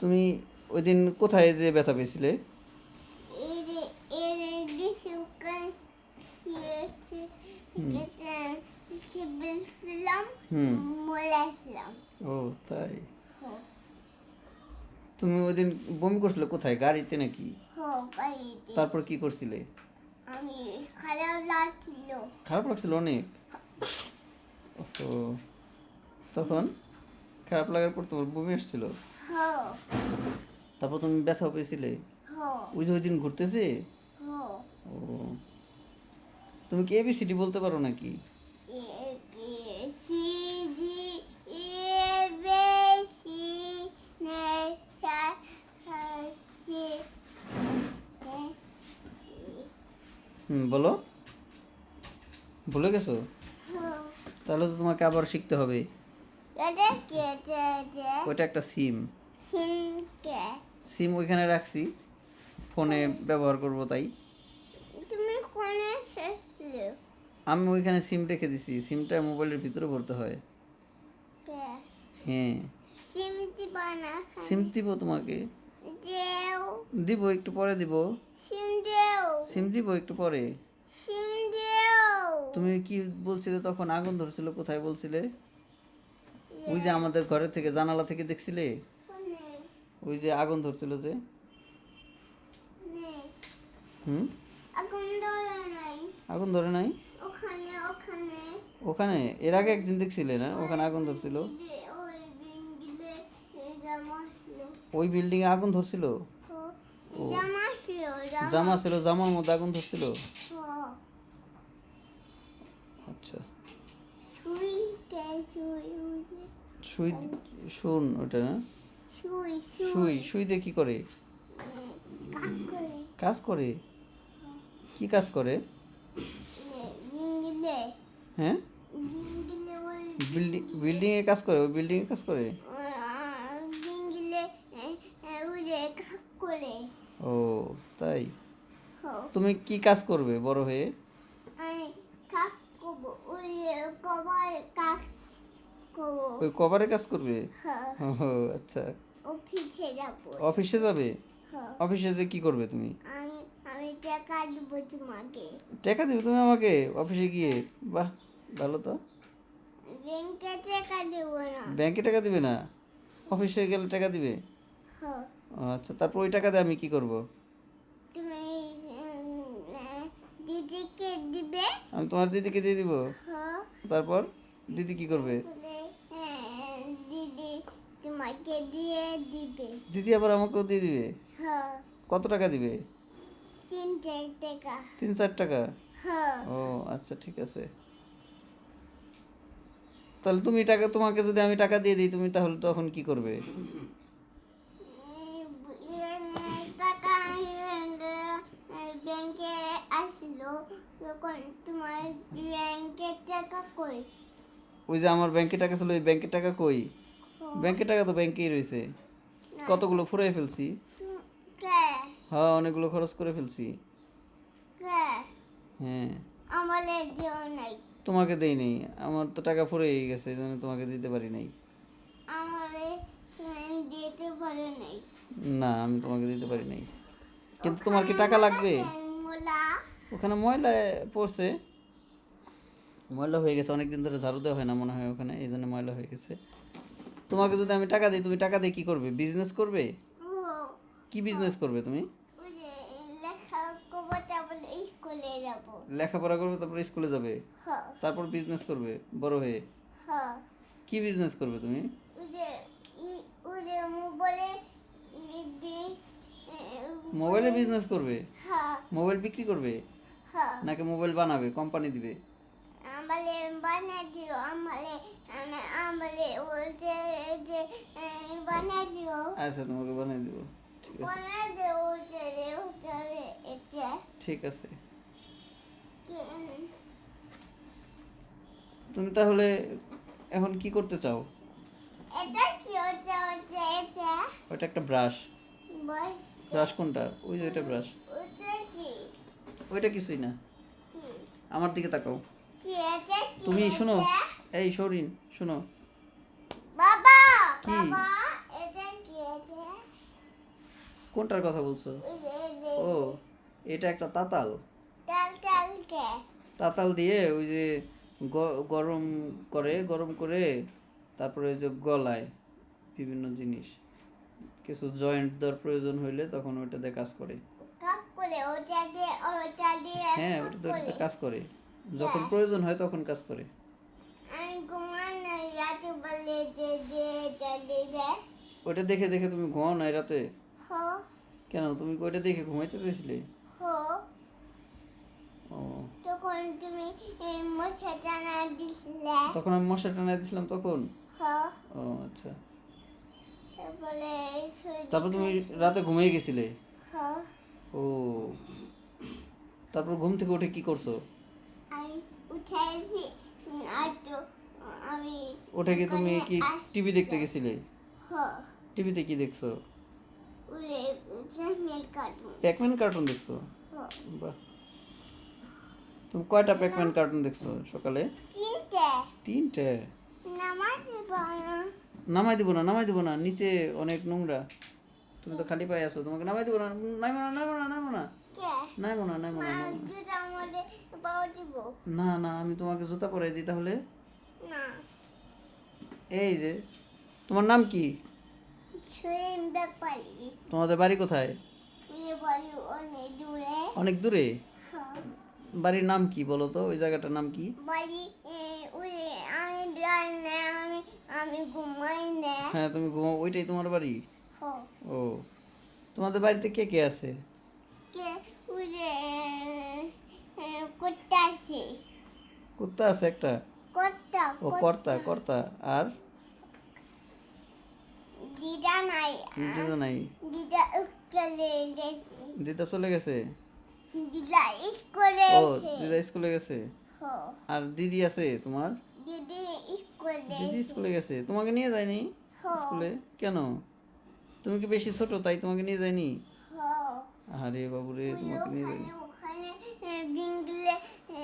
তুমি ওই দিন কোথায় যে ব্যথা পেয়েছিলে? ও তাই? তুমি ওই দিন বমি করছিলে কোথায়? গাড়িতে নাকি? হো তারপর কি করছিলে? আমি খারাপ লাগছিল। খারাপ লাগছিল অনেক? ও তখন? খারাপ লাগার পর তোমার বমি আসছিল? হো তারপর তুমি ব্যথাও পেয়েছিলে? হো ওই যে ওই দিন ঘুরতেছে? হো ও। তুমি কি এবিসিডি বলতে পারো নাকি? হুম বলো। ভুলে গেছো? তাহলে তো তোমাকে আবার শিখতে হবে। ওইটা একটা সিম। সিনকে সিম ওইখানে রাখছি। ফোনে ব্যবহার করব তাই। তুমি কোনে আমি ওইখানে সিম রেখে দিছি। সিমটা মোবাইলের ভিতরে ভরতে হয়। হ্যাঁ। সিম দিবা সিম তোমাকে। দিব একটু পরে দিব। সিম দেও। সিম দিব একটু পরে। সিম দেও। তুমি কি বলছিলে তখন? আগুন ধরছিল কোথায় বলছিলে? যে আমাদের ঘরের থেকে জানালা থেকে দেখছিলে? ওই যে আগুন ধরছিল যে? হুম? আগুন ধরে নাই। ওখানে এর আগে একদিন দেখছিলে না? ওখানে আগুন ধরছিল? ওই বিল্ডিং এ আগুন ধরছিল? জামা ছিল জামার মধ্যে আগুন ধরছিল? আচ্ছা। সুই শুন ওটা না? সুই সুই। কি করে? কাজ করে। কি কাজ করে? হ্যাঁ? বিল্ডিং বিল্ডিং এ কাজ করে বিল্ডিং এ কাজ করে? ও তাই? তুমি কি কাজ করবে বড় হয়ে আমি কাজ করব উড়ে কবার কাজ করব ওই কভারে কাজ করবে? হ্যাঁ। ও আচ্ছা। অফিসে যাব। অফিসে যাবে? হ্যাঁ। অফিসে যে কি করবে তুমি? আমি আমি টাকা দেবো তোমাকে। টাকা দিবে তুমি আমাকে? অফিসে গিয়ে? বাহ ভালো তো। ব্যাংকে টাকা দেবো না। ব্যাংকে টাকা দিবে না? অফিসে গেলে টাকা দিবে? হ্যাঁ। আচ্ছা তারপর ওই টাকা দিয়ে আমি কি করব? তুমি দিদিকে দিবে। আমি তোমার দিদিকে দিয়ে দিব? হ্যাঁ। তারপর দিদি কি করবে? তোমাকে দিয়ে দিবে। দিদি আবার আমাকেও দিয়ে দিবে? হ্যাঁ। কত টাকা দিবে? তিনটে টাকা। তিন চার টাকা? হ্যাঁ। ও আচ্ছা ঠিক আছে। তাহলে তুমি টাকা তোমাকে যদি আমি টাকা দিয়ে দিই তুমি তাহলে তখন কি করবে? টাকা ব্যাংকে আসলো তখন তোমার ব্যাংকে টাকা কই? ওই যে আমার ব্যাংকে টাকা ছিল ওই ব্যাংকের টাকা কই? ব্যাংকের টাকা তো ব্যাংকেই রয়েছে। কতগুলো? ফুরাই ফেলছি। হ্যাঁ অনেকগুলো খরচ করে ফেলছি। হ্যাঁ। তোমাকে দেই নেই। আমার তো টাকা ফুরে গেছে এই জন্য তোমাকে দিতে পারি নাই। না আমি তোমাকে দিতে পারি নাই। কিন্তু তোমার কি টাকা লাগবে? ওখানে ময়লা পড়ছে। ময়লা হয়ে গেছে অনেক দিন ধরে ঝাড়ু দেওয়া হয় না মনে হয় ওখানে এই জন্য ময়লা হয়ে গেছে। তোমাকে যদি আমি টাকা দিই তুমি টাকা দিয়ে কি করবে? বিজনেস করবে? কি বিজনেস করবে তুমি? লেখাপড়া করবে তারপর স্কুলে যাবে? হ্যাঁ তারপর বিজনেস করবে বড় হয়ে? হ্যাঁ কি বিজনেস করবে তুমি? মোবাইলে বিজনেস করবে? হ্যাঁ। মোবাইল বিক্রি করবে? হ্যাঁ। নাকি মোবাইল বানাবে কোম্পানি দিবে? আমালে বানিয়ে দিও আমালে আমি- আমালে ওই যে যে বানিয়ে দিও। আচ্ছা তোমাকে বানিয়ে দিব ঠিক আছে। দিও ওই যে ওই যে এটা ঠিক আছে। তুমি তাহলে এখন কি করতে চাও? এটা কি ওটা ওটা এটা? ওটা একটা ব্রাশ। ব্রাশ? কোনটা? ওই যে ওইটা ব্রাশ। ওটা কি? ওইটা কিছুই না। আমার দিকে তাকাও। তুমি শোনো। এই সরিন শোনো। বাবা কি? কোনটার কথা বলছো? ও এটা একটা তাতাল। তাতাল দিয়ে ওই যে গরম করে গরম করে তারপরে ওই যে গলায় বিভিন্ন জিনিস। কিছু জয়েন্ট দেওয়ার প্রয়োজন হইলে তখন ওইটা দিয়ে কাজ করে ওটা দিয়ে হ্যাঁ ওটা করে। কাজ করে। যখন প্রয়োজন হয় তখন কাজ করে। ওইটা দেখে দেখে তুমি ঘুমাও না রাতে? কেন? তুমি ওইটা দেখে ঘুমাইতে চাইছিলে? তখন তুমি মশা টানা দিছিলে। তখন আমি মশা টানাই দিছিলাম তখন? ও আচ্ছা। তারপরে তারপর তুমি রাতে ঘুমিয়ে গেছিলে? ও। তারপর ঘুম থেকে উঠে কি করছ আমি উঠেছি আর তো ওঠে কি তুমি কি টিভি দেখতে গেছিলে? টিভিতে কি দেখছ? প্যাকম্যান কার্টুন দেখছ? বাহ। তুমি কয়টা প্যাকম্যান কার্টুন দেখছ সকালে? তিনটে। নামাই দিব না নামাই দিব না নিচে অনেক নোংরা। তুমি তো খালি পায়ে আছো তোমাকে নামাই দিব না নাইমো না নাইমো না নাইমো না। নাইমো না নাইমো না না না আমি তোমাকে জুতা পরাই দিই তাহলে। না। এই যে তোমার নাম কি? তোমাদের বাড়ি কোথায়? অনেক দূরে। হ্যাঁ। বাড়ির নাম কি বলো তো? ওই জায়গাটার নাম কি? হ্যাঁ তুমি ঘুমাও ওইটাই তোমার বাড়ি? ও তোমাদের বাড়িতে কে কে আছে? কুত্তা আছে। কুত্তা আছে একটা? ও কর্তা। কর্তা আর? দিদা নাই। দিদা নাই। দিদা চলে গেছে। দিদা চলে গেছে? দিদা স্কুলে ও দিদা স্কুলে গেছে? আর দিদি আছে তোমার? দিদি স্কুলে দিদি স্কুলে গেছে। তোমাকে নিয়ে যায়নি। স্কুলে? কেন? তুমি কি বেশি ছোট তাই তোমাকে নিয়ে যায়নি? আরে বাবু রে তোমাকে নিয়ে যায়নি।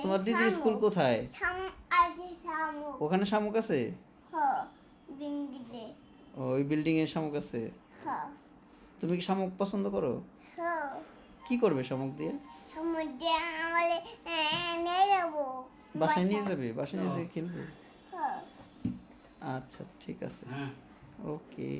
তোমার দিদি স্কুল কোথায়? ওখানে শামুক আছে? ওই বিল্ডিং এর শামুক আছে? তুমি কি শামুক পছন্দ করো? কি করবে শামুক দিয়ে? সমুদ্রে আমালে নিয়ে যাব। বাসায় নিয়ে যাবে? বাসায় নিয়ে যেয়ে খেলবে আচ্ছা ঠিক আছে। ওকে।